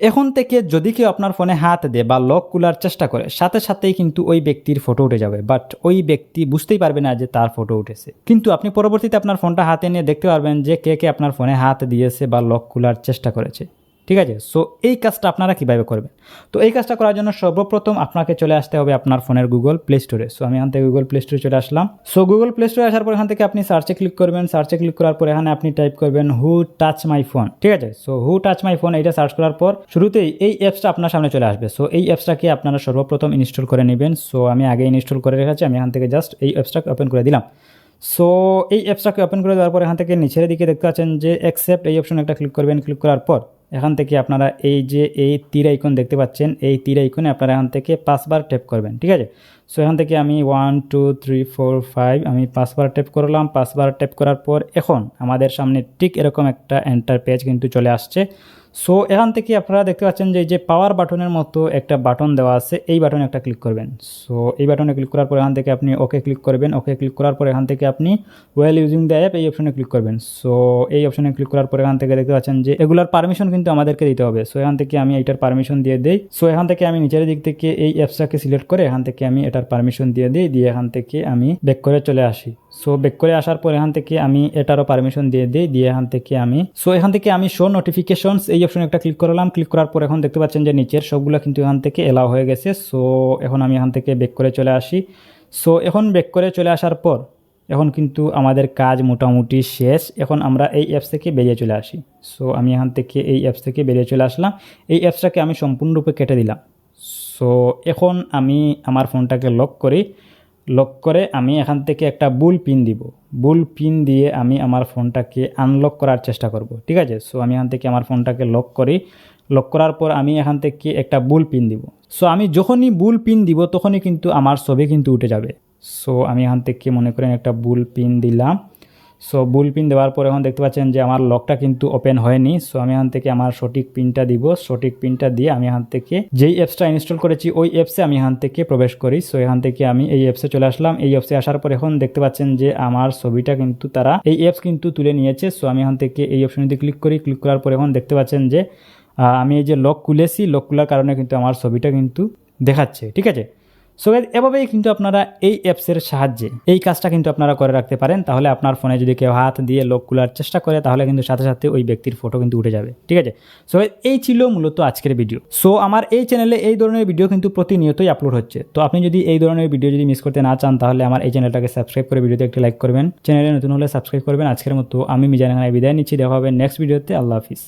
এখন থেকে যদি কেউ আপনার ফোনে হাত দে বা লক খোলার চেষ্টা করে, সাথে সাথেই কিন্তু ওই ব্যক্তির ফটো উঠে যাবে। বাট ওই ব্যক্তি বুঝতেই পারবে না যে তার ফটো উঠেছে। কিন্তু আপনি পরবর্তীতে আপনার ফোনটা হাতে নিয়ে দেখতে পারবেন যে কে কে আপনার ফোনে হাত দিয়েছে বা লক খোলার চেষ্টা করেছে। ঠিক আছে? সো এই কাজটা আপনারা কীভাবে করবেন? তো এই কাজটা করার জন্য সর্বপ্রথম আপনাকে চলে আসতে হবে আপনার ফোনের গুগল প্লে স্টোরে সো আমি এখান থেকে গুগল প্লে স্টোরে চলে আসলাম। সো গুগল প্লে স্টোরে আসার পর এখান থেকে আপনি সার্চে ক্লিক করবেন। সার্চে ক্লিক করার পর এখানে আপনি টাইপ করবেন হু টাচ মাই ফোন ঠিক আছে? So who touch my phone এটা সার্চ করার পর শুরুতেই এই অ্যাপসটা আপনার সামনে চলে আসবে। সো এই অ্যাপসটাকে আপনারা সর্বপ্রথম ইনস্টল করে নেবেন। সো আমি আগে ইনস্টল করে রেখেছি। আমি এখান থেকে জাস্ট এই অ্যাপসটাকে ওপেন করে দিলাম। সো এই অ্যাপসটাকে ওপেন করে দেওয়ার পর এখান থেকে নিচের দিকে দেখতে পাচ্ছেন যে অ্যাকসেপ্ট এই অপশন একটা ক্লিক করবেন। ক্লিক করার পর এখান থেকে আপনারা এই যে এই তীর আইকন দেখতে পাচ্ছেন, এই তীর আইকনে আপনারা এখান থেকে পাঁচবার ট্যাপ করবেন, ঠিক আছে? সো এখান থেকে আমি one two three four five আমি পাঁচবার ট্যাপ করলাম। পাঁচবার ট্যাপ করার পর এখন আমাদের সামনে ঠিক এরকম একটা এন্টার পেজ কিন্তু চলে আসছে। সো এখান থেকে আপনারা দেখতে পাচ্ছেন যে যে পাওয়ার বাটনের মতো একটা বাটন দেওয়া আছে, এই বাটনে একটা ক্লিক করবেন। সো এই বাটনে ক্লিক করার পর এখান থেকে আপনি ওকে ক্লিক করবেন। ওকে ক্লিক করার পর এখান থেকে আপনি ওয়েল ইউজিং দ্য অ্যাপ এই অপশনে ক্লিক করবেন। সো এই অপশনে ক্লিক করার পর এখান থেকে দেখতে পাচ্ছেন যে এগুলার পারমিশন কিন্তু আমাদেরকে দিতে হবে। সো এখান থেকে আমি এটার পারমিশন দিয়ে দিই। সো এখান থেকে আমি নিচের দিক থেকে এই অ্যাপসটাকে সিলেক্ট করে এখান থেকে আমি এটার পারমিশন দিয়ে দিই। দিয়ে এখান থেকে আমি ব্যাক করে চলে আসি। সো ব্যাক করে আসার পর এখান থেকে আমি এটারও পারমিশন দিয়ে দিই, দিয়ে এখান থেকে আমি সো এখান থেকে আমি শো নোটিফিকেশনস এই অপশনে একটা ক্লিক করলাম। ক্লিক করার পর এখন দেখতে পাচ্ছেন যে নিচের সবগুলো কিন্তু এখান থেকে এলাও হয়ে গেছে। সো এখন আমি এখান থেকে ব্যাক করে চলে আসি। সো এখন ব্যাক করে চলে আসার পর এখন কিন্তু আমাদের কাজ মোটামুটি শেষ। এখন আমরা এই অ্যাপস থেকে বেরিয়ে চলে আসি। সো আমি এখান থেকে এই অ্যাপস থেকে বেরিয়ে চলে আসলাম। এই অ্যাপসটাকে আমি সম্পূর্ণরূপে কেটে দিলাম। সো এখন আমি আমার ফোনটাকে লক করি। লক করে আমি এখান থেকে একটা বুল পিন দিব। বুল পিন দিয়ে আমি আমার ফোনটাকে আনলক করার চেষ্টা করব, ঠিক আছে? সো আমি এখান থেকে আমার ফোনটাকে লক করি। লক করার পর আমি এখান থেকে একটা বুল পিন দিব। সো আমি যখনই বুল পিন দিব, তখনই কিন্তু আমার ছবি কিন্তু উঠে যাবে। সো আমি এখান থেকে মনে করেন একটা বুল পিন দিলাম। সো বুল পিন দেওয়ার পর এখন দেখতে পাচ্ছেন যে আমার লকটা কিন্তু ওপেন হয়নি। সো আমি এখান থেকে আমার সঠিক পিনটা দিব। সঠিক পিনটা দিয়ে আমি এখান থেকে যেই অ্যাপসটা ইনস্টল করেছি, ওই অ্যাপসে আমি এখান থেকে প্রবেশ করি। সো এখান থেকে আমি এই অ্যাপসে চলে আসলাম। এই অ্যাপসে আসার পর এখন দেখতে পাচ্ছেন যে আমার ছবিটা কিন্তু তারা এই অ্যাপস কিন্তু তুলে নিয়েছে। সো আমি এখান থেকে এই অপশনে ক্লিক করি। ক্লিক করার পর এখন দেখতে পাচ্ছেন যে আমি এই যে লক খুলেছি। লক খোলার কারণে কিন্তু আমার ছবিটা কিন্তু দেখাচ্ছে। ঠিক আছে? সো এভাবেই কিন্তু আপনারা এই অ্যাপসের সাহায্যে এই কাজটা কিন্তু আপনারা করে রাখতে পারেন। তাহলে আপনার ফোনে যদি কেউ হাত দিয়ে লক খোলার চেষ্টা করে, তাহলে কিন্তু সাথে সাথে ওই ব্যক্তির ফটো কিন্তু উঠে যাবে। ঠিক আছে? সো এই ছিল মূলত আজকের ভিডিও। সো আমার এই চ্যানেলে এই ধরনের ভিডিও কিন্তু প্রতিনিয়তই আপলোড হচ্ছে। তো আপনি যদি এই ধরনের ভিডিও যদি মিস করতে না চান, তাহলে আমার এই চ্যানেলটাকে সাবস্ক্রাইব করে ভিডিওতে একটি লাইক করবেন। চ্যানেলে নতুন হলে সাবস্ক্রাইব করবেন। আজকের মতো আমি মিজান বিদায় নিচ্ছি। দেখা হবে নেক্সট ভিডিওতে আল্লাহ হাফিজ।